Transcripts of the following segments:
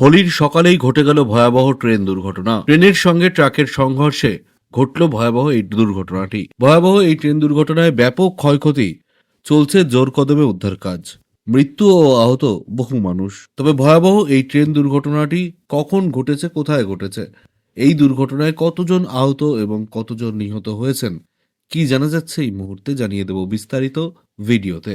হোলির সকালেই ঘটে গেল ভয়াবহ ট্রেন দুর্ঘটনা। ট্রেনের সঙ্গে ট্রাকের সংঘর্ষে ঘটল ভয়াবহ এই দুর্ঘটনাটি। ভয়াবহ এই ট্রেন দুর্ঘটনায় ব্যাপক ক্ষয়ক্ষতি চলছে জোর কদমে উদ্ধার কাজ। মৃত্যু ও আহত বহু মানুষ। তবে ভয়াবহ এই ট্রেন দুর্ঘটনাটি কখন ঘটেছে, কোথায় ঘটেছে, এই দুর্ঘটনায় কতজন আহত এবং কতজন নিহত হয়েছেন, কি জানা যাচ্ছে এই মুহূর্তে জানিয়ে দেব বিস্তারিত ভিডিওতে।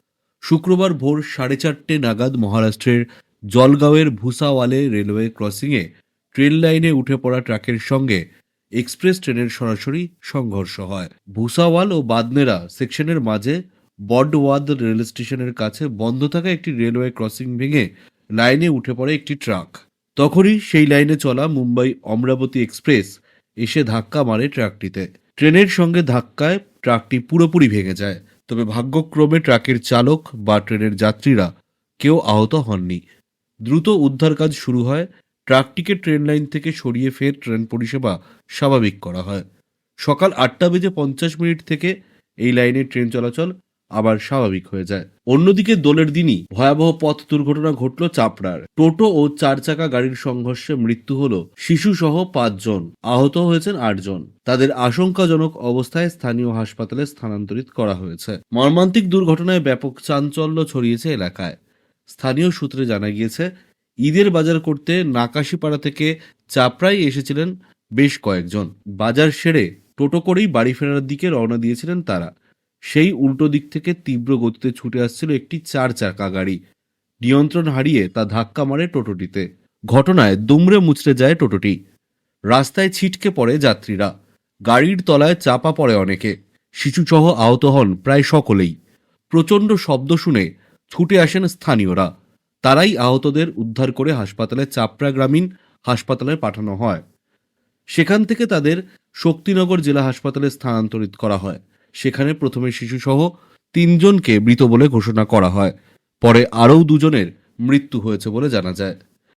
শুক্রবার ভোর সাড়ে চারটে নাগাদ মহারাষ্ট্রের জলগাঁওয়ের ভুসাওয়ালে রেলওয়ে ক্রসিংয়ে ট্রেন লাইনে উঠে পড়া ট্রাকের সঙ্গে এক্সপ্রেস ট্রেনের সরাসরি সংঘর্ষ হয়। ভুসাওয়াল ও বাদনেরা সেকশনের মাঝে বডওয়াদ রেল স্টেশনের কাছে বন্ধ থাকা একটি রেলওয়ে ক্রসিং ভেঙে লাইনে উঠে পড়ে একটি ট্রাক। তখনই সেই লাইনে চলা মুম্বাই অমরাবতী এক্সপ্রেস এসে ধাক্কা মারে ট্রাকটিতে। ট্রেনের সঙ্গে ধাক্কায় ট্রাকটি পুরোপুরি ভেঙে যায়। তবে ভাগ্যক্রমে ট্রাকের চালক বা ট্রেনের যাত্রীরা কেউ আহত হননি। দ্রুত উদ্ধার কাজ শুরু হয়। ট্রাকটিকে ট্রেন লাইন থেকে সরিয়ে ফের ট্রেন পরিষেবা স্বাভাবিক করা হয়। সকাল আটটা বেজে পঞ্চাশ মিনিট থেকে এই লাইনে ট্রেন চলাচল আবার স্বাভাবিক হয়ে যায়। অন্যদিকে দোলের দিনই ভয়াবহ পথ দুর্ঘটনা ঘটল চাপড়ার। টোটো ও চার চাকা গাড়ির সংঘর্ষে মৃত্যু হল শিশু সহ পাঁচজন, আহত হয়েছেন আটজন। তাদের আশঙ্কাজনক অবস্থায় স্থানীয় হাসপাতালে স্থানান্তরিত করা হয়েছে। মর্মান্তিক দুর্ঘটনায় ব্যাপক চাঞ্চল্য ছড়িয়েছে এলাকায়। স্থানীয় সূত্রে জানা গিয়েছে, ঈদের বাজার করতে নাকাশিপাড়া থেকে চাপড়ায় এসেছিলেন বেশ কয়েকজন। বাজার সেরে টোটো করেই বাড়ি ফেরার দিকে রওনা দিয়েছিলেন তারা। সেই উল্টো দিক থেকে তীব্র গতিতে ছুটে আসছিল একটি চার চাকা গাড়ি। নিয়ন্ত্রণ হারিয়ে তা ধাক্কা মারে টোটোটিতে। ঘটনায় দুমড়ে মুচড়ে যায় টোটোটি। রাস্তায় ছিটকে পড়ে যাত্রীরা। গাড়ির তলায় চাপা পড়ে অনেকে। শিশুসহ আহত হন প্রায় সকলেই। প্রচণ্ড শব্দ শুনে ছুটে আসেন স্থানীয়রা। তারাই আহতদের উদ্ধার করে হাসপাতালে চাপড়া গ্রামীণ হাসপাতালে পাঠানো হয়। সেখান থেকে তাদের শক্তিনগর জেলা হাসপাতালে স্থানান্তরিত করা হয়। সেখানে প্রথমে শিশুসহ তিনজনকে মৃত বলে ঘোষণা করা হয়। পরে আরও দুজনের মৃত্যু হয়েছে বলে জানা যায়।